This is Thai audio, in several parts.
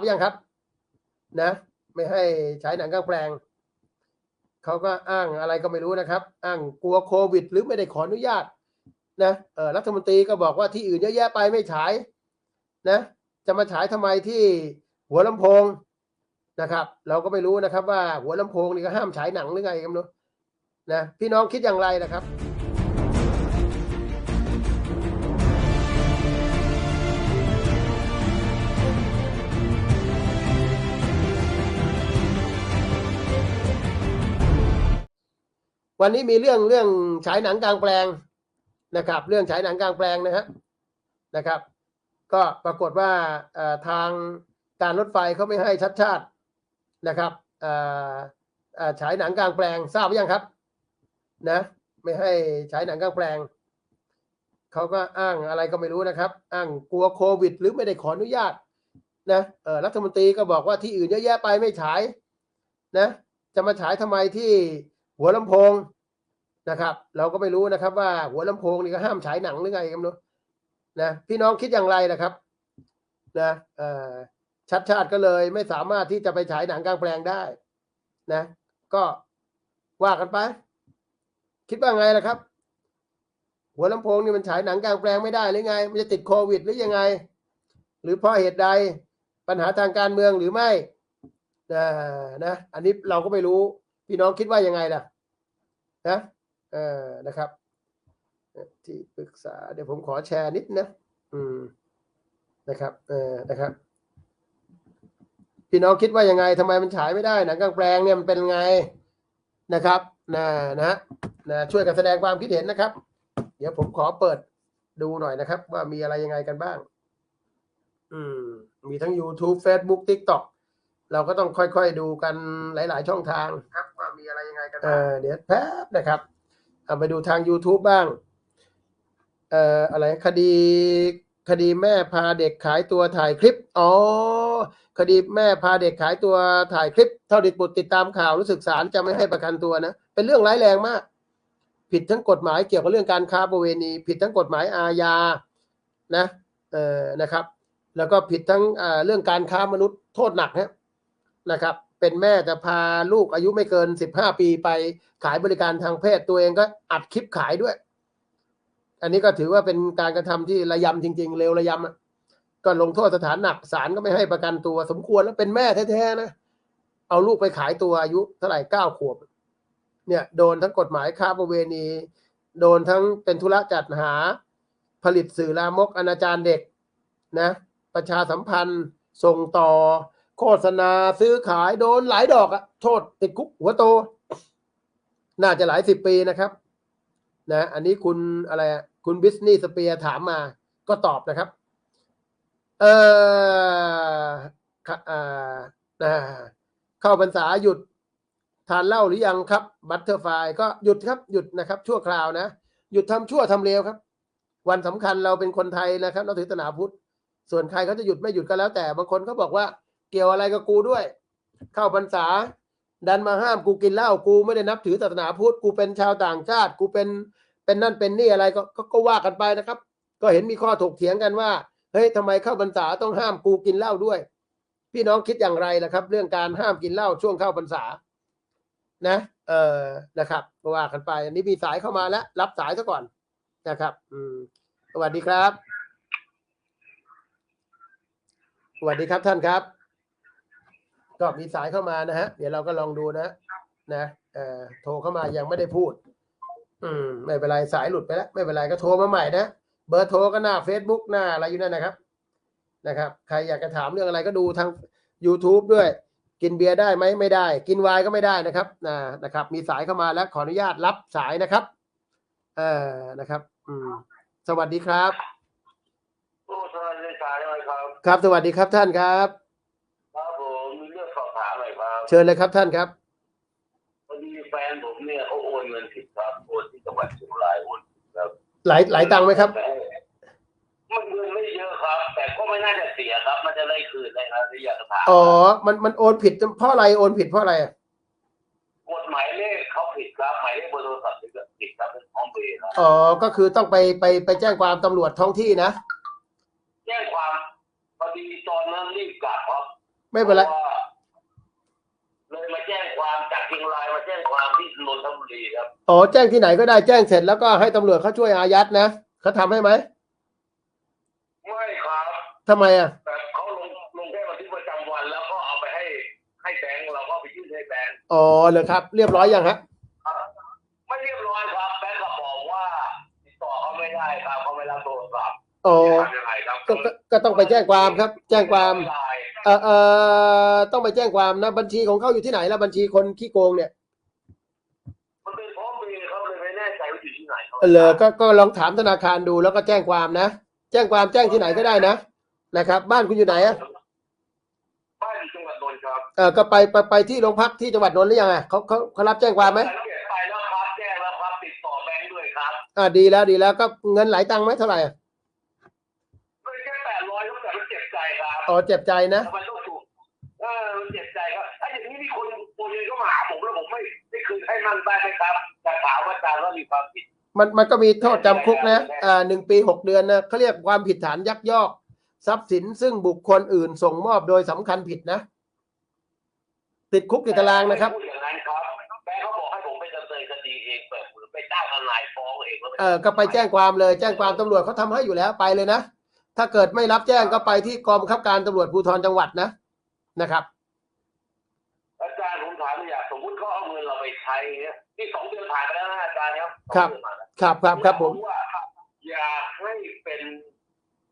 บยังครับ นะ ไม่ให้ฉายหนังกลางแปลงเขาก็อ้างอะไรก็ไม่รู้นะครับ อ้างกลัวโควิด หรือไม่ได้ขออนุญาต นะเออรัฐมนตรีก็บอกว่าที่อื่นเยอะแยะไปไม่ฉายนะ จะมาฉายทำไมที่หัวลำโพงนะครับ เราก็ไม่รู้นะครับว่าหัวลำโพงนี่ก็ห้ามฉายหนังหรือไงกันเนาะนะพี่น้องคิดอย่างไรนะครับ วันนี้มีเรื่องเรื่องฉายหนังกลางแปลงนะครับ เรื่องฉายหนังกลางแปลงนะครับนะครับ ก็ปรากฏว่าทางการรถไฟเขาไม่ให้ชัดชาตินะครับอ่อเอ่อฉายหนังกลางแปลงทราบหรือยังครับ นะ ไม่ให้ฉายหนังกลางแปลงเขาก็อ้างอะไรก็ไม่รู้นะครับ อ้างกลัวโควิด หรือไม่ได้ขออนุญาตนะรัฐมนตรีก็บอกว่าที่อื่นเยอะแยะไปไม่ฉายนะ จะมาฉายทำไมที่หัวลำโพง นะครับ เราก็ไม่รู้นะครับว่าหัวลำโพงนี่ก็ห้ามฉายหนังหรือไงกันเนาะนะพี่น้องคิดอย่างไรนะครับนะชัดชาติก็เลยไม่สามารถที่จะไปฉายหนังกลางแปลงได้นะ ก็ว่ากันไป คิดว่าไงล่ะครับ หัวลำโพงนี่มันฉายหนังกลางแปลงไม่ได้หรือไง มันจะติดโควิดหรือยังไง หรือเพราะเหตุใดปัญหาทางการเมืองหรือไม่นะนะ อันนี้เราก็ไม่รู้ พี่น้องคิดว่ายังไงล่ะนะ เออนะครับ ที่ปรึกษาเดี๋ยวผมขอแชร์นิดนะ อืมนะครับเออนะครับพี่น้องคิดว่ายังไงทำไมมันฉายไม่ได้หนังกลางแปลงเนี่ยมันเป็นไงนะครับนะนะนะช่วยกันแสดงความคิดเห็นนะครับ เดี๋ยวผมขอเปิดดูหน่อยนะครับ ว่ามีอะไรยังไงกันบ้าง อืม มีทั้ง YouTube Facebook TikTok เราก็ต้องค่อยๆดูกันหลาย ๆ ช่องทางครับ ว่ามีอะไรยังไงกันอบ้างเดี๋ยวแป๊บนะครับ เอาไปดูทาง YouTube บ้าง เอ่ออะไรคดีคดีแม่พาเด็กขายตัวถ่ายคลิป อ๋อ คดีแม่พาเด็กขายตัวถ่ายคลิป เท่าที่ปุดติดตามข่าวรู้สึกศาลจะไม่ให้ประกันตัวนะ เป็นเรื่องร้ายแรงมาก ผิดทั้งกฎหมายเกี่ยวกับเรื่องการค้าประเวณี ผิดทั้งกฎหมายอาญา นะ เอ่อ นะครับ แล้วก็ผิดทั้งอ่าเรื่องการค้ามนุษย์โทษหนักฮะนะครับ เป็นแม่แต่พาลูกอายุไม่เกินสิบห้าปีไปขายบริการทางเพศตัวเองก็อัดคลิปขายด้วย อันนี้ก็ถือว่าเป็นการกระทำที่ระยำจริง ๆเร็วระยำก็ลงโทษสถานหนักศาลก็ไม่ให้ประกันตัว สมควรแล้วเป็นแม่แท้ๆนะเอาลูกไปขายตัวอายุเท่าไหร่เก้าขวบ เนี่ยโดนทั้งกฎหมายค้าประเวณี โดนทั้งเป็นธุระจัดหา ผลิตสื่อลามกอนาจารเด็กนะ ประชาสัมพันธ์ส่งต่อ โฆษณาซื้อขายโดนหลายดอกอะโทษติดคุกหัวโต น่าจะหลายสิบปีนะครับนะอันนี้คุณอะไรอะคุณบิสนีสเปียถามมา ก็ตอบนะครับ เออค่ะอ่านะเข้าพรรษาหยุดทานเหล้าหรือยังครับ บัตเตอร์ไฟก็หยุดครับหยุดนะครับ ชั่วคราวนะ หยุดทำชั่วทำเลวครับ วันสำคัญเราเป็นคนไทยนะครับ เราถือศาสนาพุทธส่วนใครเขาจะหยุดไม่หยุดก็แล้วแต่บางคนเขาบอกว่า เกี่ยวอะไรกับกูด้วย เข้าพรรษา ดันมาห้ามกูกินเหล้ากูไม่ได้นับถือศาสนาพุทธกูเป็นชาวต่างชาติ กูเป็นเป็นนั่นเป็นนี่อะไรก็ก็ว่ากันไปนะครับ ก็เห็นมีข้อถกเถียงกันว่าเฮ้ยทำไมเข้าพรรษาต้องห้ามกูกินเหล้าด้วย พี่น้องคิดอย่างไรล่ะครับ เรื่องการห้ามกินเหล้าช่วงเข้าพรรษา นะ เออนะครับก็ว่ากันไป อันนี้มีสายเข้ามาแล้ว รับสายซะก่อนนะครับ อืมสวัสดีครับสวัสดีครับท่านครับ ก็มีสายเข้ามานะฮะ เดี๋ยวเราก็ลองดูนะ นะเอ่อโทรเข้ามายังไม่ได้พูด อืม ไม่เป็นไรสายหลุดไปแล้ว ไม่เป็นไรก็โทรมาใหม่นะเบอร์โทรก็หน้า Facebook หน้าอะไรอยู่นั่นนะครับ นะครับ ใครอยากจะถามเรื่องอะไรก็ดูทาง YouTube ด้วย กินเบียร์ได้ไหมไม่ได้ กินไวน์ก็ไม่ได้นะครับนะนะครับ มีสายเข้ามาแล้วขออนุญาตรับสายนะครับ เออนะครับ อืม สวัสดีครับผู้สมัครเลขาใช่ไหมครับ ครับสวัสดีครับท่านครับครับผมมีเรื่องสอบถามหน่อยครับ เชิญเลยครับท่านครับพอดีแฟนผมเนี่ยเขาโอนเงินผิดครับโอนที่จังหวัดเชียงรายโอนผิดครับหลายหลายตังค์ไหมครับ มันเงินไม่เยอะครับ แต่ก็ไม่น่าจะเสียครับ มันจะได้คืนได้ครับที่อยากจะถามอ๋อ มันมันโอนผิดเพราะอะไรโอนผิดเพราะอะไรอะกฎหมายเลขเขาผิดครับหมายเลขเบอร์โทรศัพท์ผิดครับเป็นพร้อมเบย์ครับอ๋อก็คือต้องไปไปไปแจ้งความตำรวจท้องที่นะ แจ้งความพอดีตอนนั้นรีบกลับครับไม่เป็นไร พาะว่า เลยมาแจ้งความจากเชียงรายมาแจ้งความที่นนทบุรีครับอ๋อแจ้งที่ไหนก็ได้แจ้งเสร็จแล้วก็ให้ตำรวจเขาช่วยอายัดนะเขาทำให้ไหมไม่ครับทำไมอะแต่เขาลงลงแค่บันทึกประจำวันแล้วก็เอาไปให้ให้แบงค์เราก็เอาไปยื่นให้แบงค์อ๋อเลยครับ เรียบร้อยยังฮะอ่าไม่เรียบร้อยครับแบงค์ก็บอกว่าติดต่อเขาไม่ได้ครับเขาไม่รับโทรศัพท์อ๋อทำยังไงครับก็ก็ก็ต้องไปแจ้งความครับ แจ้งความไได้ เออเออต้องไปแจ้งความนะ บัญชีของเขาอยู่ที่ไหนแล้วบัญชีคนขี้โกงเนี่ยมันเป็นพร้อมเพย์ครับเลยไม่แน่ใจว่าอยู่ที่ไหนครับเออเลยก็ก็ลองถามธนาคารดูแล้วก็แจ้งความนะ แจ้งความแจ้งที่ไหนก็ได้นะนะครับ บ้านคุณอยู่ไหนอะบ้านอยู่จังหวัดนนท์ครับเออก็ไปไปไปที่โรงพักที่จังหวัดนนท์หรือยังอะเขาเขาเขารับแจ้งความไหมสังเกตไปแล้วครับแจ้งแล้วครับติดต่อแบงค์ด้วยครับอ่าดีแล้วดีแล้วก็เงินไหลตังค์ไหมเท่าไหร่อะ ไม่แค่แปดร้อยแต่มันเจ็บใจครับ อ๋อเจ็บใจนะทำไมต้องถูกเออมันเจ็บใจครับไอ้อย่างนี้มีคนคนนึงก็มาหาผมแล้วผมไม่ไม่คืนให้มันได้ไหมครับแต่ถามว่าอาจารย์ว่ามีความผิด มันมันก็มีโทษจำคุกนะอ่าหนึ่งปีหกเดือนนะเขาเรียกความผิดฐานยักยอก ทรัพย์สินซึ่งบุคคลอื่นส่งมอบโดยสำคัญผิดนะ ติดคุกติดตารางนะครับพูดอย่างนั้นครับแม่เขาบอกให้ผมไปดำเนินคดีเองเปิดมือไปจ้างทนายฟ้องเองแล้วเออก็ไปแจ้งความเลย แจ้งความตำรวจเขาทำให้อยู่แล้วไปเลยนะ ถ้าเกิดไม่รับแจ้งก็ไปที่กองบังคับการตำรวจภูธรจังหวัดนะนะครับ อาจารย์ผมถามอยากสมมติเขาเอาเงินเราไปใช้เนี่ยที่สองเดือนผ่านไปแล้วนะอาจารย์ครับครับสองเดือนผ่านแล้วครับครับครับผมว่าอยากให้เป็น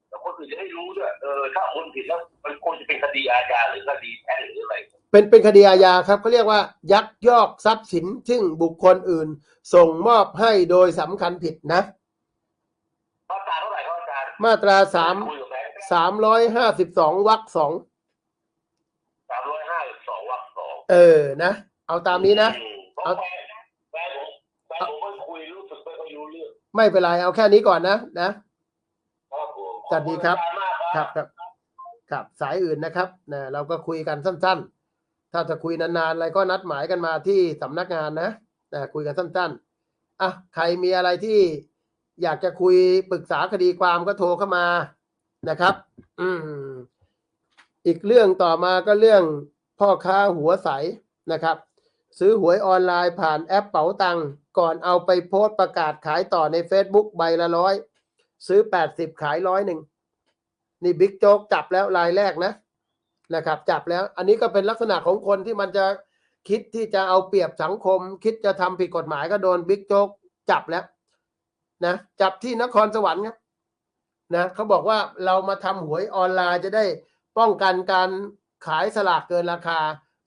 แต่คนอื่นจะได้รู้ด้วยเออถ้าคนผิดแล้วมันควรจะเป็นคดีอาญาหรือคดีแพ่งหรืออะไรเป็นเป็นคดีอาญาครับเขาเรียกว่า ยักยอกทรัพย์สินซึ่งบุคคลอื่น ส่งมอบให้โดยสำคัญผิดนะ มาตราสามคุยกับแบงค์สามร้อยห้าสิบสองวรรคสองสามร้อยห้าสองวรรคสองเออนะเอาตามนี้นะอืมเพราะแฟนแฟนผมแฟนผมก็คุยรู้สึกไม่ค่อยรู้เรื่องไม่เป็นไรเอาแค่นี้ก่อนนะนะ ครับผมสวัสดีครับ ขอณอาจาย์มากครับครับครับสายอื่นนะครับนะเราก็คุยกันสั้น ๆ ถ้าจะคุยนานๆอะไรก็นัดหมายกันมาที่สำนักงานนะนะคุยกันสั้น ๆอะใครมีอะไรที่ อยากจะคุยปรึกษาคดีความก็โทรเข้ามานะครับ อืม อีกเรื่องต่อมาก็เรื่องพ่อค้าหัวใสนะครับ ซื้อหวยออนไลน์ผ่านแอปเป๋าตังก่อนเอาไปโพสต์ประกาศขายต่อใน Facebook ใบละร้อยซื้อ 80 ขายร้อยหนึ่งนี่บิ๊กโจ๊กจับแล้วรายแรกนะนะครับ จับแล้ว อันนี้ก็เป็นลักษณะของคนที่มันจะคิดที่จะเอาเปรียบสังคม คิดจะทำผิดกฎหมายก็โดนบิ๊กโจ๊กจับแล้ว นะจับที่นครสวรรค์ครับนะเขาบอกว่าเรามาทำหวยออนไลน์จะได้ป้องกันการขายสลากเกินราคา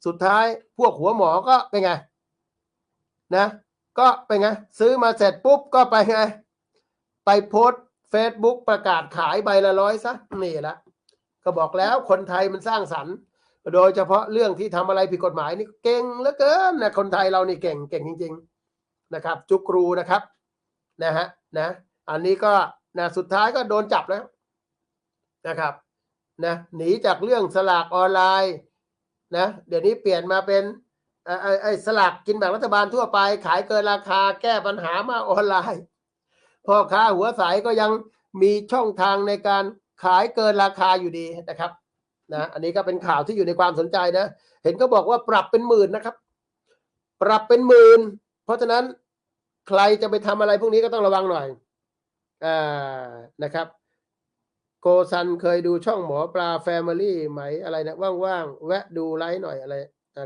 สุดท้ายพวกหัวหมอก็เป็นไงนะก็เป็นไงซื้อมาเสร็จปุ๊บก็ไปไงไปโพสเฟซบุ๊กประกาศขายใบละร้อยซะนี่ละก็บอกแล้วคนไทยมันสร้างสรรค์ โดยเฉพาะเรื่องที่ทำอะไรผิดกฎหมายนี่เก่งเหลือเกินนะคนไทยเรานี่เก่งเก่งจริง ๆ นะครับ จุกรูนะครับนะฮะ นะ อันนี้ก็นะสุดท้ายก็โดนจับแล้วนะครับนะหนีจากเรื่องสลากออนไลน์นะเดี๋ยวนี้เปลี่ยนมาเป็นไอ้ไอ้ไอ้สลากกินแบ่งรัฐบาลทั่วไป ขายเกินราคาแก้ปัญหามาออนไลน์พ่อค้าหัวใสก็ยังมีช่องทางในการขายเกินราคาอยู่ดีนะครับนะอันนี้ก็เป็นข่าวที่อยู่ในความสนใจนะ เห็นก็บอกว่าปรับเป็นหมื่นนะครับ ปรับเป็นหมื่นเพราะฉะนั้น ใครจะไปทำอะไรพวกนี้ก็ต้องระวังหน่อยอ่านะครับ โกซันเคยดูช่องหมอปลาแฟมิลี่ไหมอะไรนะว่างๆแวะดูไลฟ์หน่อยอะไร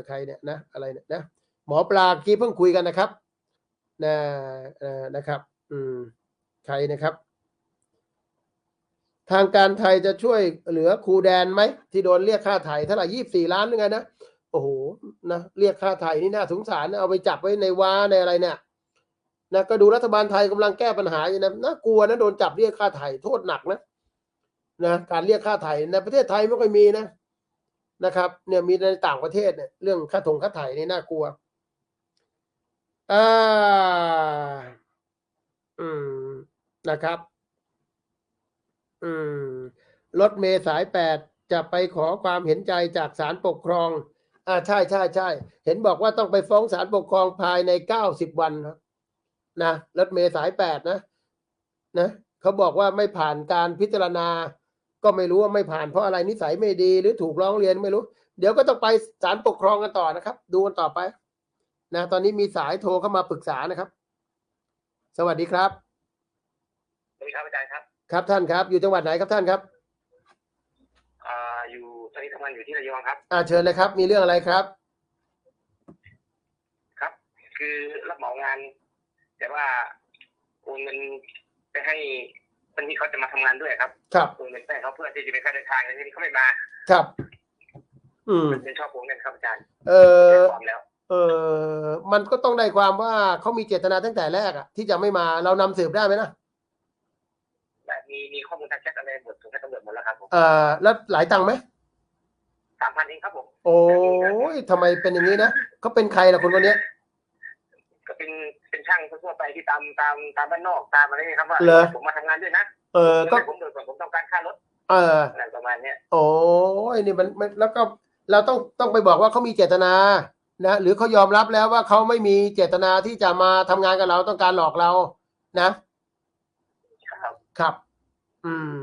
ใครเนี่ยนะอะไรเนี่ยนะหมอปลากี้เพิ่งคุยกันนะครับนะเอ่อนะครับ อืมใครนะครับ ทางการไทยจะช่วยเหลือครูแดนไหม ที่โดนเรียกค่าไถ่เท่าไหร่ยี่สี่ล้านหรือไงนะโอ้โหนะเรียกค่าไถ่นี่น่าสงสารนะเอาไปจับไว้ในว้าในอะไรเนี่ย นะก็ดูรัฐบาลไทยกำลังแก้ปัญหาอยู่นะน่ากลัวนะโดนจับเรียกค่าไถ่โทษหนักนะนะการเรียกค่าไถ่ในประเทศไทยไม่ค่อยมีนะนะครับ เนี่ยมีในต่างประเทศเนี่ยเรื่องค่าถงค่าไถ่นี่น่ากลัวอ่าอืมนะครับ อืมรถเมล์สายแปดจะไปขอความเห็นใจจากศาลปกครอง อ่าใช่ใช่ใช่เห็นบอกว่าต้องไปฟ้องศาลปกครองภายในเก้าสิบวันครับ นะรถเมล์สายแปดนะนะเขาบอกว่าไม่ผ่านการพิจารณา ก็ไม่รู้ว่าไม่ผ่านเพราะอะไรนิสัยไม่ดี หรือถูกร้องเรียนไม่รู้ เดี๋ยวก็ต้องไปศาลปกครองกันต่อนะครับ ดูกันต่อไป นะ ตอนนี้มีสายโทรเข้ามาปรึกษานะครับ สวัสดีครับสวัสดีครับอาจารย์ครับ ครับท่านครับ อยู่จังหวัดไหนครับท่านครับอ่าอยู่ตอนนี้ทำงานอยู่ที่ระยองครับอ่าเชิญเลยครับ มีเรื่องอะไรครับ ครับ คือรับเหมางาน แต่ว่าโอนเงินไปให้คนที่เขาจะมาทำงานด้วยครับครับโอนเงินไปให้เขาเพื่อที่จะไปค่าเดินทางแต่ทีนี้เขาไม่มา ครับ อืมมันเป็นชอบโกงเงินครับอาจารย์เอแจ้องความแล้วเออมันก็ต้องได้ความว่าเขามีเจตนาตั้งแต่แรกอะที่จะไม่มาเรานำสืบได้ไหมนะและมีมีข้อมูลทางแชทอะไรหมดถึงให้ตำรวจหมดแล้วครับผมเออแล้วหลายตังค์ไหมสามพันเองครับผม โอ้ยทำไมเป็นอย่างนี้นะเขาเป็นใครล่ะคนคนเนี้ยก็เป็นเป็น ช่างทั่วไปที่ตามตามตามบ้านนอกตามอะไรนี่ครับว่าเหรอ ผมมาทำงานด้วยนะเออก็ก็ผมโดยส่วนผมต้องการค่ารถเออ อะไรประมาณเนี้ยโอ้ยนี่มันมันแล้วก็เราต้องต้องไปบอกว่าเขามีเจตนานะ หรือเขายอมรับแล้วว่าเขาไม่มีเจตนาที่จะมาทำงานกับเราต้องการหลอกเรา นะ ครับครับ อืม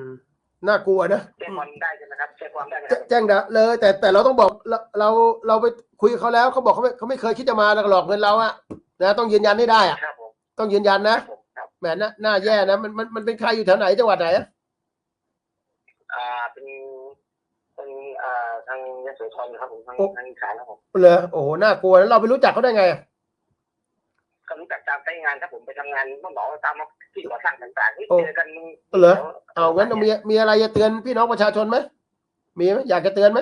น่ากลัวนะแจ้งความได้ใช่ไหมครับแจ้งความได้ไหมคแจรับแจ้งเดะเลย แต่แต่เราต้องบอกเราเราเราไปคุยกับเขาแล้วเขาบอกเขาไม่เขาไม่เคยคิดจะมาหลอกเงินเราอะ นะต้องยืนยันให้ได้อะครับผมต้องยืนยันคนะรับผมครับแหมน่าน่าแย่นะมันมันมันเป็นใครอยู่แถวไหนจังหวัดไหนอะอ่าเป็นเป็นอ่าทางยโสธรครับผมทางทางอีสานครับผมเหรอโอ้โหน่ากลัวแล้วเราไปรู้จักเขาได้ไงอะก็รู้จักตามใช้งานครับผมไปทำงานเมื่อหมอตามที่ก่อสร้างต่างๆที่เจอกันเหรอเอางั้นมีมีอะไรจะเตือนพี่น้องประชาชนไหมมีไหมอยากจะเตือนไหม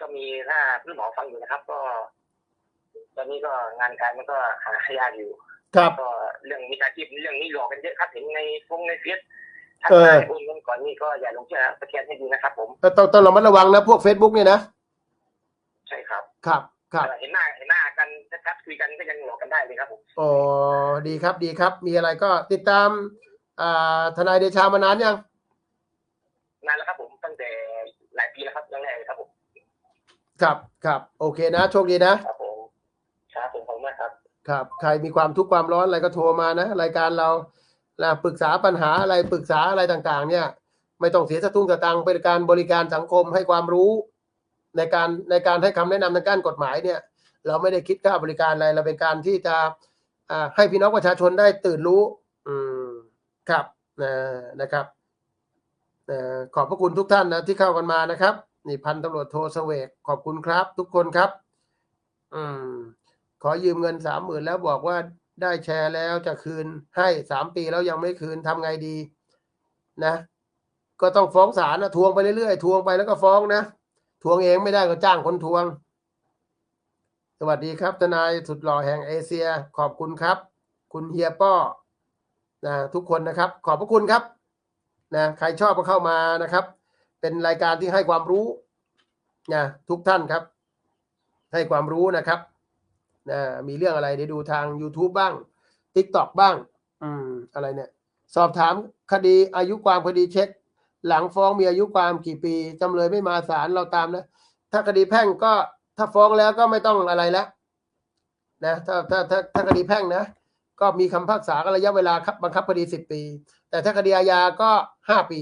ก็มีถ้าพี่หมอฟังอยู่นะครับ ก็ต อนนี้ก็งานการมันก็หายากอยู่ครับก็เรื่องมิจฉาชีพเรื่องนี้หลอกกันเยอะครับเห็นในฟงในเฟซทักเออทายโอนเงินก่อนนี่ก็อย่าหลงเชื่อสแกนให้ดีนะครับ ผมต้องต้องต้องระมัดระวังนะพวก Facebook เนี่ยนะใช่ครับครับครับเห็นหน้าเห็นหน้ากันชัดๆคุยกันก็ยังหลอกกันได้เลยครับผมอ๋อดีครับดีครับ มีอะไรก็ติดตามอ่าทนายเดชามานานยังนานแล้วครับผมตั้งแต่หลายปีแล้วครับยังแรกเลยครับผมครับครับโอเคนะ โชคดีนะครับผมครับผมขอบคุณมาก ครับใครมีความทุกข์ความร้อนอะไรก็โทรมานะ รายการเรานะปรึกษาปัญหาอะไรปรึกษาอะไรต่างๆ เนี่ย ไม่ต้องเสียสตุ้งสตังเป็นการบริการสังคมให้ความรู้ ในการในการให้คำแนะนำทางการกฎหมายเนี่ย เราไม่ได้คิดค่าบริการอะไรเราเป็นการที่จะให้พี่น้องประชาชนได้ตื่นรู้ อืมครับนะนะครับขอบพระคุณทุกท่านนะที่เข้ากันมานะครับ นี่พันตำรวจโทเสวกขอบคุณครับ ทุกคนครับ อืม ขอยืมเงินสามหมื่นแล้วบอกว่าได้แชร์แล้วจะคืนให้สามปีแล้วยังไม่คืนทำไงดีนะ ก็ต้องฟ้องศาลนะทวงไปเรื่อยๆทวงไปแล้วก็ฟ้องนะทวงเองไม่ได้ก็จ้างคนทวง สวัสดีครับทนายสุดหล่อแห่งเอเชีย ขอบคุณครับ คุณเฮียป้อนะทุกคนนะครับ ขอบพระคุณครับนะใครชอบก็เข้ามานะครับ เป็นรายการที่ให้ความรู้นะทุกท่านครับ ให้ความรู้นะครับ นะมีเรื่องอะไรเดี๋ยวดูทาง YouTube บ้าง TikTok บ้างอืมอะไรเนี่ย สอบถามคดีอายุความคดีเช็ค หลังฟ้องมีอายุความกี่ปีจำเลยไม่มาศาลเราตามนะ ถ้าคดีแพ่งก็ถ้าฟ้องแล้วก็ไม่ต้องอะไรแล้วนะถ้าถ้าถ้าถ้าคดีแพ่งนะ ก็มีคำพิพากษาก็ระยะเวลาครับบังคับคดีสิบปี แต่ถ้าคดีอาญาก็ห้าปี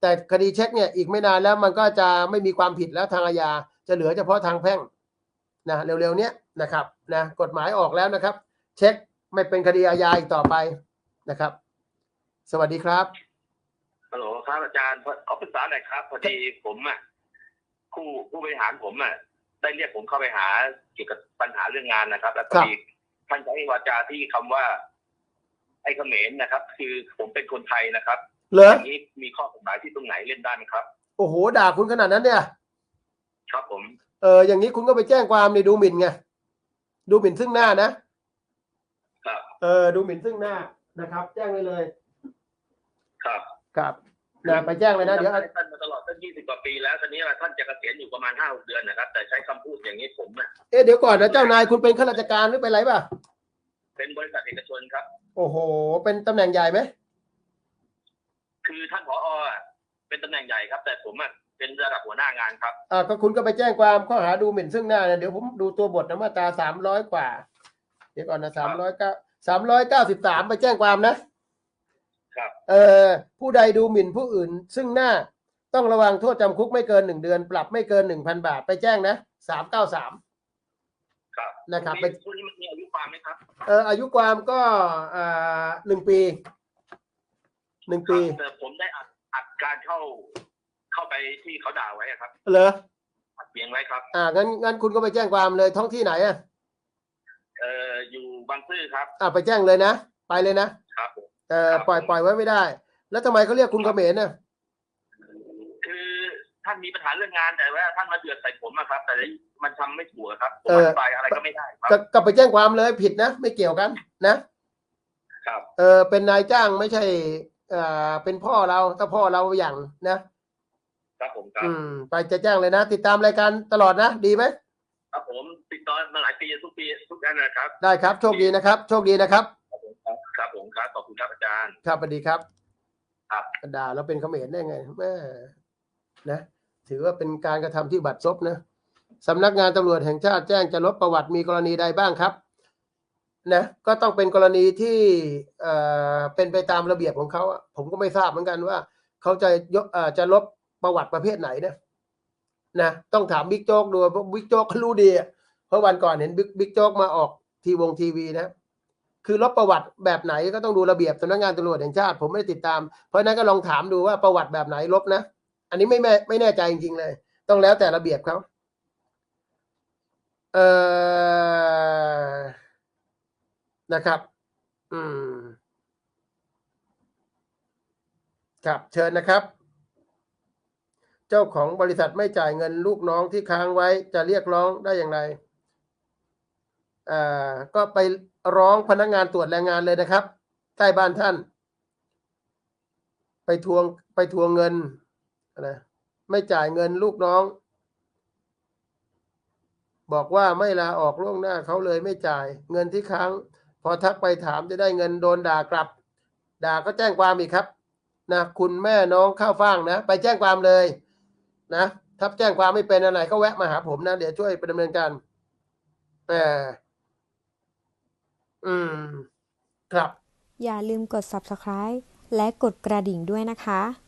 แต่คดีเช็คเนี่ยอีกไม่นานแล้วมันก็จะไม่มีความผิดแล้วทางอาญาจะเหลือเฉพาะทางแพ่ง นะเร็วๆเนี้ยนะครับนะกฎหมายออกแล้วนะครับ เช็คไม่เป็นคดีอาญาอีกต่อไปนะครับ สวัสดีครับฮัลโหลครับอาจารย์ขอปรึกษาหน่อยครับ พอดีผมอะผู้ผู้บริหารผมอะได้เรียกผมเข้าไปหาเกี่ยวกับปัญหาเรื่องงานนะครับ แล้วพอดีท่านใช้วาจาที่คำว่า ไอ้เขมรนะครับ คือผมเป็นคนไทยนะครับเหรออย่างนี้มีข้อกฎหมายที่ตรงไหนเล่นได้ไหมครับ โอ้โห ด่าคุณขนาดนั้นเนี่ย ครับผม เอออย่างนี้คุณก็ไปแจ้งความในดูหมิ่นไงดูหมิ่นซึ่งหน้านะครับเออดูหมิ่นซึ่งหน้านะครับ แจ้งไว้เลย ครับครับนะไปแจ้งเลยนะเดี๋ยวท่านท่านมาตลอดตั้งยี่สิบกว่าปีแล้วตอนนี้ท่านจะเกษียณอยู่ประมาณห้าหกเดือนนะครับ แต่ใช้คำพูดอย่างนี้ผมอะเอ๊ะเดี๋ยวก่อนนะเจ้านายคุณเป็นข้าราชการหรือเป็นอะไรป่ะเป็นบริษัทเอกชนครับ โอ้โห เป็นตำแหน่งใหญ่ไหมคือท่านผออะเป็นตำแหน่งใหญ่ครับ แต่ผมอะ เป็นระดับหัวหน้างานครับอ่าก็คุณก็ไปแจ้งความข้อหาดูหมิ่นซึ่งหน้าเนี่ยเดี๋ยวผมดูตัวบทนะมาตราสามร้อยกว่า เดี๋ยวก่อนนะสามร้อยเก้าสามร้อยเก้าสิบสามไปแจ้งความนะ ครับ เอ่อผู้ใดดูหมิ่นผู้อื่น ซึ่งหน้าต้องระวังโทษจำคุกไม่เกินหนึ่งเดือน ปรับไม่เกินหนึ่งพันบาทไปแจ้งนะสามเก้าสามครับนะครับพวกพวกนี้มันมีอายุความไหมครับเอ่ออายุความก็อ่าหนึ่งปีหนึ่งปีครับแต่ผมได้อัดอัดการเข้าเข้า ไปที่เขาด่าไว้อะครับเหรออัดเสียงไว้ครับ อ่างั้นงั้นคุณก็ไปแจ้งความเลยท้องที่ไหนอะเอ่ออยู่บางซื่อครับ อ่าไปแจ้งเลยนะ ไปเลยนะครับผม เอ่อครับ ปล่อยผมปล่อยไว้ไม่ได้ แล้วทำไมเขาเรียกคุณเขมรน่ะคือท่านมีปัญหาเรื่องงานแต่ว่าท่านมาเดือดใส่ผมอะครับ แต่มันทำไม่ถูกอะครับผมอธิบายอะไรก็ไม่ได้ครับ ก็ก็ไปแจ้งความเลยผิดนะ ไม่เกี่ยวกันนะครับ เออเป็นนายจ้างไม่ใช่เอ่อเป็นพ่อเราถ้าพ่อเราอย่างนะ ครับผมครับ อืม ไปจะแจ้งเลยนะ ติดตามรายการตลอดนะ ดีไหม ครับผมติดต่อมาหลายปีทุกปีทุกท่านนะครับ ได้ครับ โชคดีนะครับ โชคดีนะครับ ครับผมครับขอบคุณครับอาจารย์ ครับสวัสดีครับครับด่าแล้วเป็นเขมรได้ไงแม่นะ ถือว่าเป็นการกระทำที่บัดซบนะสำนักงานตำรวจแห่งชาติแจ้งจะลบประวัติมีกรณีใดบ้างครับ นะ ก็ต้องเป็นกรณีที่เอ่อเป็นไปตามระเบียบของเขาอะผมก็ไม่ทราบเหมือนกันว่า เขาจะยกเอ่อจะลบ ประวัติประเภทไหนนะนะต้องถามบิ๊กโจ๊กดูเพราะบิ๊กโจ๊กเขารู้ดีเพราะวันก่อนเห็นบิ๊กบิ๊กโจ๊กมาออกทีวงทีวีนะ คือลบประวัติแบบไหนก็ต้องดูระเบียบสำนักงานตำรวจแห่งชาติ ผมไม่ได้ติดตาม เพราะนั้นก็ลองถามดูว่าประวัติแบบไหนลบนะ อันนี้ไม่แม่ไม่แน่ใจจริงๆเลย ต้องแล้วแต่ระเบียบเขาเออนะครับ อืม ครับ เชิญนะครับ จ้าของบริษัทไม่จ่ายเงินลูกน้องที่ค้างไว้จะเรียกร้องได้อย่างไรอ่าก็ไปร้องพนักงานตรวจแรงงานเลยนะครับใต้บ้านท่าน ไปทวงไปทวงเงินอะไรไม่จ่ายเงินลูกน้อง บอกว่าไม่ลาออกล่วงหน้าเขาเลยไม่จ่าย เงินที่ค้าง พอทักไปถามจะได้เงินโดนด่ากลับ ด่าก็แจ้งความอีกครับนะคุณแม่น้องข้าวฟ่างนะ ไปแจ้งความเลย นะถ้าแจ้งความไม่เป็นอะไรก็แวะมาหาผมนะเดี๋ยวช่วยไปดำเนินการแต่อืม ครับ อย่าลืมกด subscribe และกดกระดิ่งด้วยนะคะ